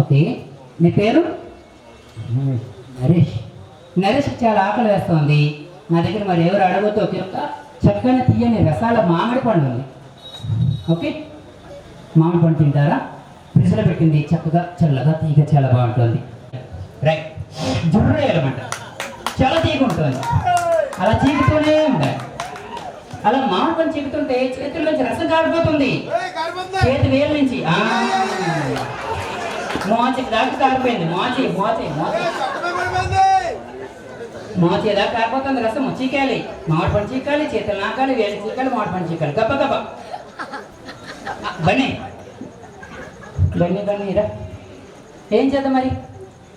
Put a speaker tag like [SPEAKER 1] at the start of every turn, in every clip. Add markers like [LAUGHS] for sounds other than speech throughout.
[SPEAKER 1] Okay. నీ పేరు? నరేష్. నరేష్ చాలా ఆకలి వేస్తుంది. నా దగ్గర మరి ఎవరు అడగతో కనుక చక్కని తీయని రసాల మామిడి పండు ఉంది. ఓకే. మామిడి పండు తింటారా? ఫ్రిడ్జ్లో పెట్టింది చక్కగా చల్లగా తీగ చాలా బాగుంటుంది. రైట్. జుర్రు వేయాలన్నమాట చాలా తీగ ఉంటుంది. అలా చీకుతూనే ఉండాలి. అలా మామిడి పండు చీకుతుంటే చేతుల్లోంచి రసం కారిపోతుంది. చేతి వేలు నుంచి. ఆ. మోచకి దాకా కారిపోయింది మోచి మోచి మోచి మోచి దాకా కారిపోతుంది రసం చీకాలి మామిడి పండు చీకాలి చేతులు నాకాలి వేలు చీకాలి మామిడి పండు చీకాలి గప్ప గప్ప బన్నీ బన్నీ బన్నీ రా ఏం చేద్దాం మరి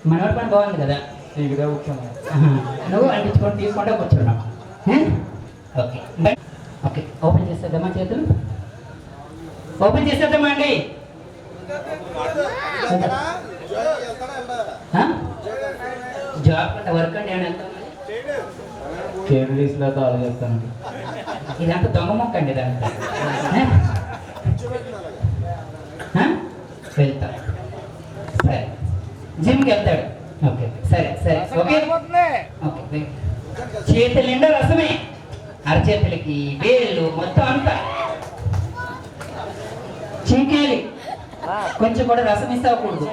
[SPEAKER 1] మనవాడి పని బాగుంది కదా. నువ్వు అంటించుకొని తీసుకుంటా కూర్చున్నావు? ఓకే. ఓకే ఓపెన్ చేసేద్దామా చేతులు ఓపెన్ చేసేద్దామా అండి? జాబ్ అంటే వర్క్ అండి ఏమైనా వెళ్తామా?
[SPEAKER 2] కేబుల్ తాళ చెప్తాను
[SPEAKER 1] ఇదంతా దొంగ మొక్క అండి ఇదంతా? వెళ్తా. సరే. జిమ్కి వెళ్తాడు ఓకే సరే సరే ఓకే ఓకే వెయిట్. చేతుల నిండా రసమే అరచేతులకి వేళ్ళు మొత్తం అంతా చీకేయాలి కొంచెం కూడా రసం మిస్ అవ్వకూడదు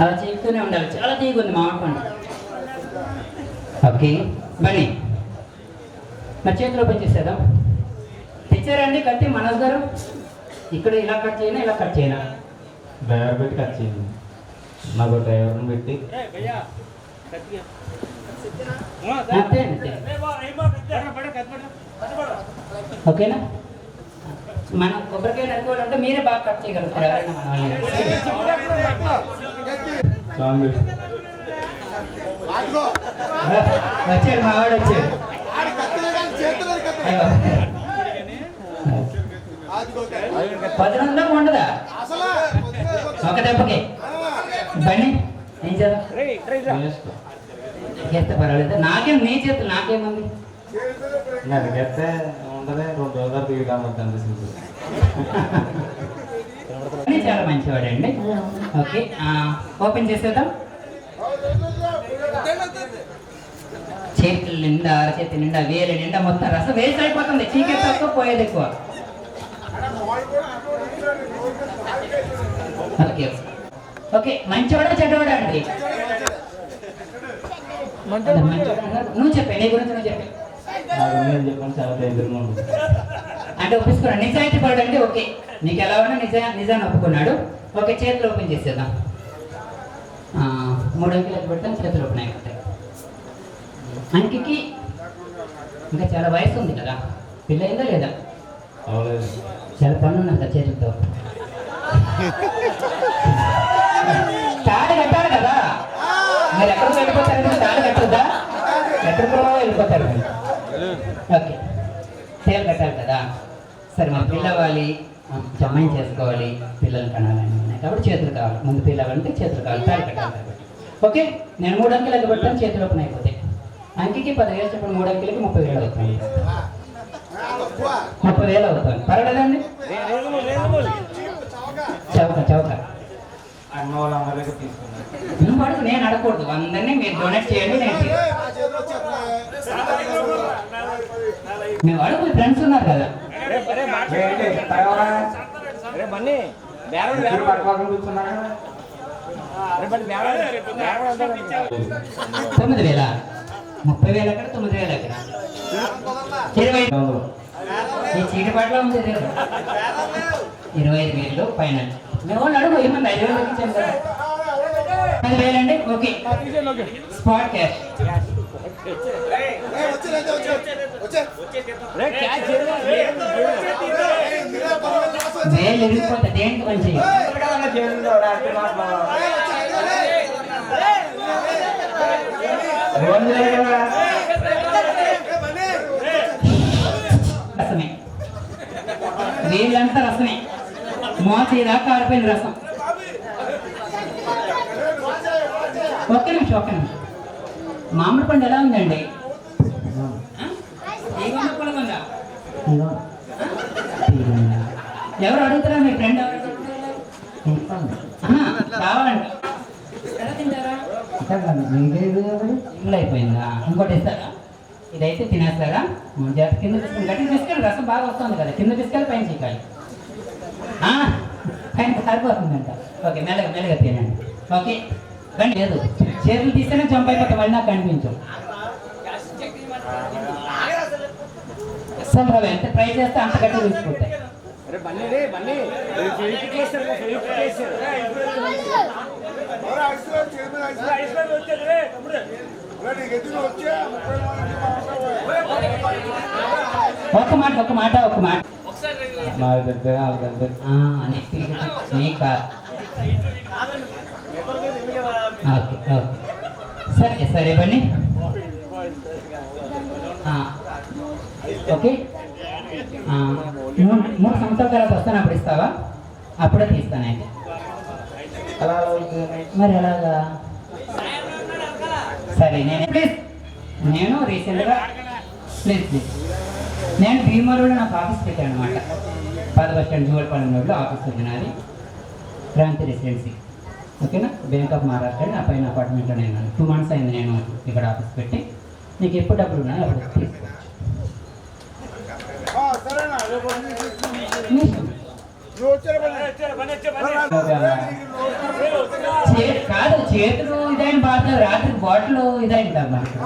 [SPEAKER 1] అలా చీకుతూనే ఉండాలి. చాలా తీగుంది మామిడి పండు. ఓకే బని మరి చేతులు ఓపెన్ చేసేద్దాం. తెచ్చారండి కత్తి మనోజ్ గారు. ఇక్కడ ఇలా కట్ చేయనా ఇలా కట్ చేయనా?
[SPEAKER 2] డ్రైవర్ పెట్టి కట్ చేయండి. నాకు డ్రైవర్ని పెట్టి.
[SPEAKER 1] అంతే అంతే. ఓకేనా? మనం కొబ్బరికాయ నడుకోవాలంటే మీరే బాగా కట్ చేయగలుగుతారు ఎవరైనా మన వాళ్ళని. మా వాడు. పది వందలు ఉండదా? ఒక దెబ్బకి. బండి ఏం చేద్దాం? చేస్తే పర్వాలేదు. నాకేం నీ చేతులు నాకేముంది?
[SPEAKER 2] నరికేస్తే ఉంటుంది రెండు రోజులు దిగుతామంటే అనిపిస్తుంది
[SPEAKER 1] అన్నీ చాలా మంచివాడండి. ఓకే ఆ, ఓపెన్ చేసేద్దాం. చేతుల నిండా అరచేతి నిండా వేలు నిండా మొత్తం రసం వేస్ట్ అయిపోతుంది చీకెట్ తక్కువ పోయేది ఎక్కువ. ఓకే. ఓకే మంచివాడా చెడ్డవాడా అండి? నువ్వు చెప్పే నీ గురించి నువ్వు చెప్పే.
[SPEAKER 2] నాకు
[SPEAKER 1] అంటే ఒప్పించుకున్నాడు నిజాయితీ పడండి ఓకే. నీకు ఎలా ఉన్నా నిజా నిజాన్ని ఒప్పుకున్నాడు. ఓకే చేతులు ఓపెన్ చేసేద్దాం. మూడు అంకెలకు పెడతాం చేతులు ఓపెన్ అయిపోతాయి అంకికి ఇంకా చాలా వయసు ఉంది కదా. పెళ్ళయిందా లేదా? చాలా పని ఉన్నది కదా చేతులతో. తాళి కట్టాలి కదా. మీరు ఎక్కడికి వెళ్ళిపోతారు? తాళి కట్టద్దా? ఎక్కడికో వెళ్ళిపోతారు. సేల్ కట్టాలి కదా. సరే మన పిల్లవాలి జమ్మాయి చేసుకోవాలి. పిల్లలు కనాలని కాబట్టి చేతులు కావాలి. ముందు పిల్లవాలంటే చేతులు కావాలి. తాళి కట్టాలి కాబట్టి. ఓకే? నేను మూడు అంకెలు ఎక్కడ పెడతాను చేతులు ఓపెన్ అయిపోతాయి. అంకికి పదివేలు చెప్పిన మూడు అంకెలకి ముప్పై వేలు అవుతుంది. ముప్పై వేలు అవుతుంది. పర్వాలేదండి? చౌక చౌక నేను అడగకూడదు. అందరినీ మీరు డొనేట్ చేయండి నేను మేము అడుగు ఫ్రెండ్స్ ఉన్నారు కదా. తొమ్మిది వేల ముప్పై వేలు ఎక్కడ తొమ్మిది వేలు ఎక్కడ ఇరవై. ఈ చీటిపాట్లో ఉంది. ఇరవై ఐదు వేలు పైన. మేము అడుగు ఏమన్నా ఐదు వేలు ఇచ్చాను కదా. పది వేలండి? ఓకే. Spot cash. దేనికి మంచి
[SPEAKER 2] రోజు
[SPEAKER 1] రసమే. వీళ్ళంతా రసమే దాకా రసం. ఒక్క నిమిషం ఒక్క నిమిషం. మామిడి పండు ఎలా ఉందండి? ఎవరు అడుగుతారా మీ ఫ్రెండ్ కావాలండి అయిపోయిందా? ఇంకోటి ఇస్తారా ఇదైతే తినేస్తారా? కింద తీసుకుని గట్టి తీసుకెళ్ళి రసం బాగా వస్తుంది కదా. కింద తీసుకెళ్ళి పైన చీకాలి. పైన కారిపోతుందంట ఓకే మెల్లగా మెల్లగా తినండి. ఓకే రండి. లేదు చేతులు తీస్తేనే జంప్ అయిపోతే మళ్ళీ నాకు కనిపించు అసలు రావు ఎంత ట్రై చేస్తే అంత గట్టి తీసుకుంటాయి ఒక్క మాట ఒక్క మాట ఒక్క మాట.
[SPEAKER 2] మా దగ్గర
[SPEAKER 1] కాదు. Okay okay. సరే సరే ఇవ్వండి. ఓకే. మూడు సంవత్సరాల తర్వాత వస్తాను అప్పుడు ఇస్తావా? అప్పుడే తీస్తాను అయితే.
[SPEAKER 2] అలా అలా ఉంటుంది.
[SPEAKER 1] మరి ఎలాగా? సరే నేను ప్లీజ్ నేను రీసెంట్గా ప్లీజ్ ప్లీజ్. నేను భీమవరంలో నాకు ఆఫీస్ పెట్టాను అనమాట పాత బస్ స్టాండ్ జూవలపాలెం రోడ్లో ఆఫీస్ ఉంది నాది. క్రాంతి రెసిడెన్సీ. ఓకేనా? బ్యాంక్ ఆఫ్ మహారాష్ట్ర నా పైన అపార్ట్మెంట్లో నేను టూ మంత్స్ అయింది నేను ఇక్కడ ఆఫీస్ పెట్టి. నీకు ఎప్పుడు డబ్బులు ఉన్నాయో అప్పుడు కాదు చేతులు ఇదైన బాగా రాత్రి బాటిల్ ఇదైంది మనకి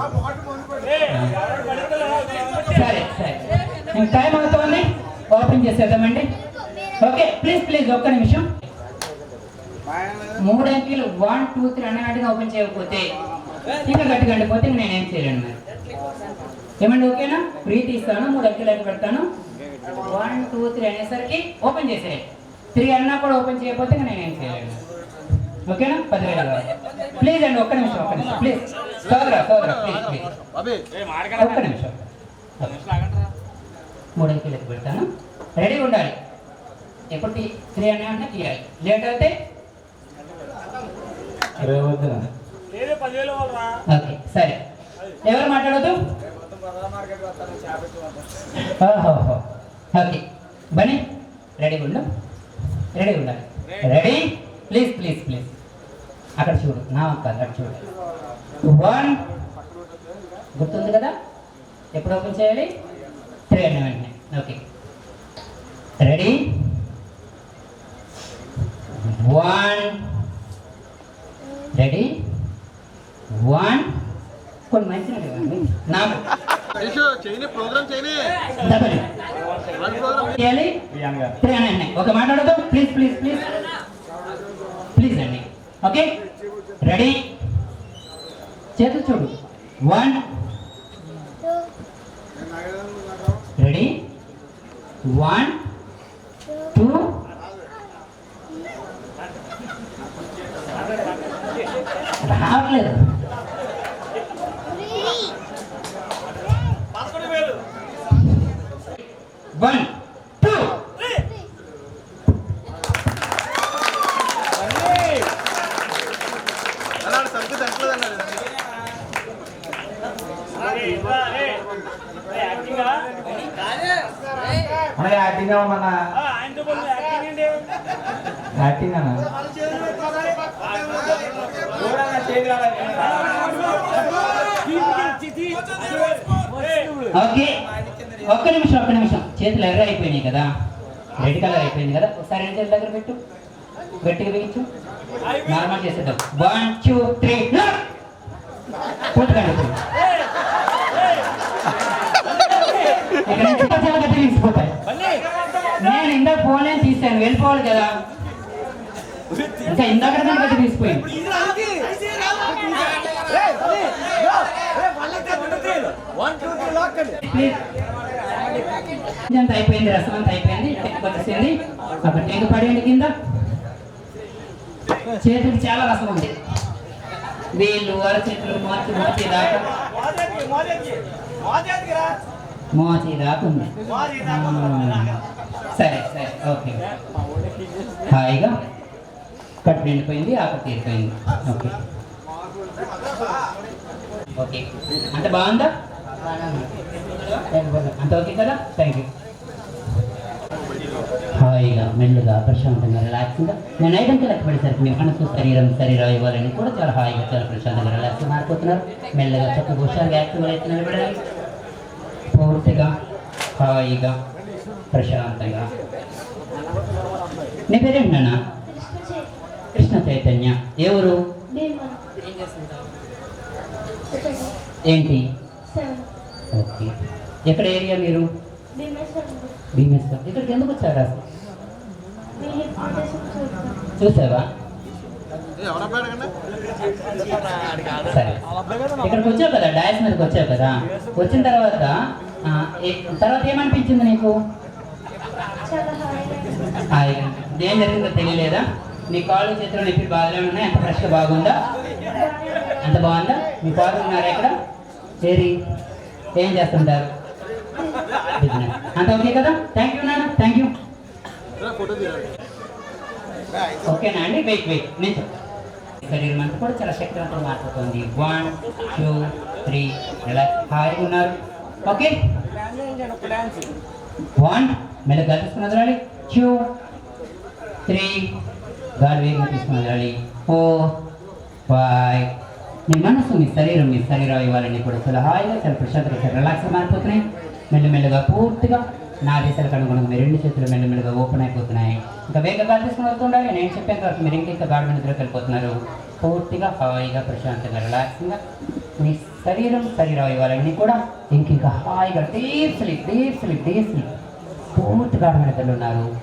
[SPEAKER 1] సరే సరే. టైం అవుతుంది? ఓపెన్ చేసేద్దామండి. ఓకే ప్లీజ్ ప్లీజ్ ఒక్క నిమిషం. మూడు అంకెలు వన్ టూ త్రీ అన్నట్టుగా ఓపెన్ చేయకపోతే ఇంకా గట్టి పోతే నేను ఏం చేయలేను మరి. ఏమండి ఓకేనా? ప్రీతి ఇస్తాను మూడు అంకెలు లెక్క పెడతాను. వన్ టూ త్రీ అనేసరికి ఓపెన్ చేసే త్రీ అన్నా కూడా ఓపెన్ చేయకపోతే నేను ఏం చేయలేను. ఓకేనా? పదివేల కావాలి. ప్లీజ్ అండి ఒక్క నిమిషం ఒక్క నిమిషం. ప్లీజ్ సోదరా సోదరా ప్లీజ్ ప్లీజ్ ఒక్క నిమిషం. మూడు అంకెలు పెడతాను. రెడీ ఉండాలి. ఎప్పుడు త్రీ అన్నా అంటే తీయాలి లేట్ అయితే సరే. ఎవరు మాట్లాడదు ఓహోహో ఓకే బనీ రెడీ ఉండు. రెడీ ఉండాలి. రెడీ? Please please please. అక్కడ చూడు నా కాదు అక్కడ చూడు. వన్. గుర్తుంది కదా? ఎప్పుడు ఓపెన్ చేయాలి? త్రీ వెంటనే. Okay. Ready? One ready one కొన్ని మంచిగా ఇవ్వండి నాకు
[SPEAKER 3] చేయని ప్రోగ్రామ్ చేయని
[SPEAKER 1] డబల్ చేయాలి
[SPEAKER 2] ప్రియాంక
[SPEAKER 1] త్రీ అని అన్నాయి ఒక మాట్లాడదు ప్లీజ్ ప్లీజ్ ప్లీజ్ ప్లీజ్ అండి ఓకే రెడీ చేతులు చూడు. వన్ రెడీ వన్ టూ రావట్లేదు.
[SPEAKER 3] సంగతి ఎట్లేదు
[SPEAKER 2] మన యాక్టింగ్ అన్న?
[SPEAKER 1] ఓకే. ఒక్క నిమిషం ఒక్క నిమిషం. చేతులు ఎర్ర అయిపోయినాయి కదా. రెడ్ కలర్ అయిపోయింది కదా. ఒకసారి రెండు చేతుల దగ్గర పెట్టు. గట్టిగా బిగించు. నార్మల్ చేసేద్దాం. వన్ టూ త్రీ పూర్తిగా ఇక్కడ నుంచి చాలా గట్టిగా తీసిపోతాయి నేను ఇందాక పోలేని తీసాను వెళ్ళిపోవాలి కదా. ఇంకా ఇందాక గట్టి తీసిపోయింది.
[SPEAKER 4] వన్
[SPEAKER 1] అంత అయిపోయింది రసం అంత అయిపోయింది వచ్చేసింది. ఒక టెంక పడేయండి కింద. చేతికి చాలా రసం ఉంది. వీళ్ళు అరచేతులు మోచి మోచి దాకా. మోచి దాకా ఉంది. ఆ, సరే సరే ఓకే. హాయిగా కట్టు నిండిపోయింది ఆకు తీరిపోయింది. ఓకే. ఓకే. అంత బాగుందా? అంత ఓకే కదా? థ్యాంక్ యూ హాయిగా మెల్లుగా ప్రశాంతంగా రిలాక్స్గా నేను ఐదంకి లెక్క పడేసరికి మీ మనసు శరీరం శరీరం ఇవ్వాలని కూడా చాలా హాయిగా చాలా ప్రశాంతంగా రిలాక్స్గా మారిపోతున్నారు. మెల్లగా చక్కగా హుషారుగా యాక్టివ్గా అయితే నిలబడాలి. పూర్తిగా హాయిగా ప్రశాంతంగా. నీ పేరేంటి నాన్న? కృష్ణ చైతన్య. ఎవరు ఏంటి? ఓకే. ఎక్కడ ఏరియా మీరు? భీమేశ్వరం. ఇక్కడికి ఎందుకు వచ్చారా చూసావా సరే. ఇక్కడికి వచ్చావు కదా డాయస్ మీదకి వచ్చావు కదా? వచ్చిన తర్వాత తర్వాత ఏమనిపించింది నీకు? ఏం జరిగిందో తెలియలేదా? నీ కాళ్ళు చేతిలో నొప్పి బాగానే ఉన్నాయి ఎంత ఫ్రెష్గా బాగుందా? ఎంత బాగుందా? మీ ఫాదర్ ఉన్నారు ఎక్కడ? చేరి ఏం చేస్తుంటారు? [LAUGHS] అంత ఓకే కదా? థ్యాంక్
[SPEAKER 3] ఫోటో తీయాలి
[SPEAKER 1] ఓకేనా అండి? వెయిట్ వెయిట్ నేను శరీరం అంతా కూడా చాలా శక్తివంతంగా మారిపోతుంది. వన్ టూ త్రీ ఇలా హాయిగా ఉన్నారు. ఓకే వన్ మెల్లగా తీసుకుని వదలాలి. టూ త్రీ గాలి వేగంగా తీసుకుని వదలాలి. ఫోర్ ఫైవ్ మీ మనసు మీ శరీరం మీ శరీరం ఇవ్వాలని కూడా చాలా హాయిగా చాలా ప్రశాంతంగా చాలా రిలాక్స్గా మారిపోతున్నాయి. మెల్లమెల్లగా పూర్తిగా నా దేశాలకు అనుగుణంగా మీ రెండు చేతులు మెల్లమెల్లగా ఓపెన్ అయిపోతున్నాయి. ఇంకా వేగంగా తీసుకుని వస్తుండాలి నేను చెప్పాను కాబట్టి మీరు ఇంకా గాఢ నిద్రకి వెళ్ళిపోతున్నారు. పూర్తిగా హాయిగా ప్రశాంతంగా రిలాక్స్గా మీ శరీరం శరీర అవయవాలన్నీ కూడా ఇంకింకా హాయిగా deep sleep deep sleep deep sleep పూర్తి గాఢ నిద్రలు ఉన్నారు.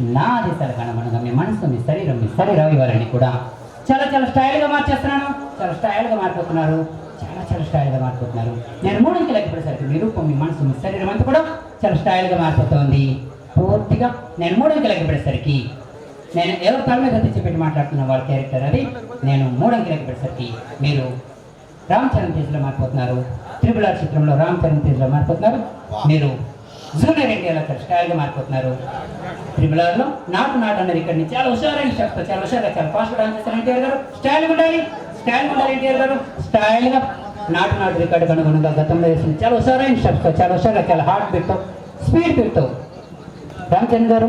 [SPEAKER 1] నా దేశాలకు అనుగుణంగా మీ మనసు మీ శరీరం మీ శరీర అవయవాలన్నీ కూడా చాలా చాలా స్టైల్గా మార్చేస్తున్నాను. చాలా స్టైల్గా మారిపోతున్నారు. చాలా చాలా స్టైల్గా మారిపోతున్నారు. నేను మూడుకి లెక్కపడేసరికి మీ రూపం మీ మనసు మీ శరీరం అంతా కూడా చాలా స్టైల్గా మారిపోతుంది. పూర్తిగా నేను మూడుకి లెక్కపడేసరికి నేను ఎవరు తల మీద పెట్టి మాట్లాడుతున్న వాళ్ళ క్యారెక్టర్ అది. నేను మూడంకి లెక్కపడేసరికి మీరు రామ్ చరణ్ తేజ్లో మారిపోతున్నారు. త్రిపుల్ ఆర్ చిత్రంలో రామ్ చరణ్ తేజ్లో మారిపోతున్నారు. మీరు జూనియర్ ఇండియాలో అక్కడ స్టైల్గా మారిపోతున్నారు. త్రిపుల్ ఆర్లో నాటు నాటు అన్నది ఇక్కడ నుంచి. చాలా హుషారైన చెప్తా చాలా హుషారుగా చాలా ఫాస్ట్ డాన్స్ చేస్తారు ఎన్టీఆర్ గారు. స్టైల్గా ఉండాలి. స్టైల్గా ఉండాలి ఎన్టీఆర్ గారు. స్టైల్గా నాటు నాటు రికార్డు అనుగుణంగా గతంలో వేసింది చాలా హుషారైన స్టెప్స్ చాలా హుషారుగా చాలా హార్ట్ బీట్తో స్పీడ్ బీట్తో రామచంద్ర గారు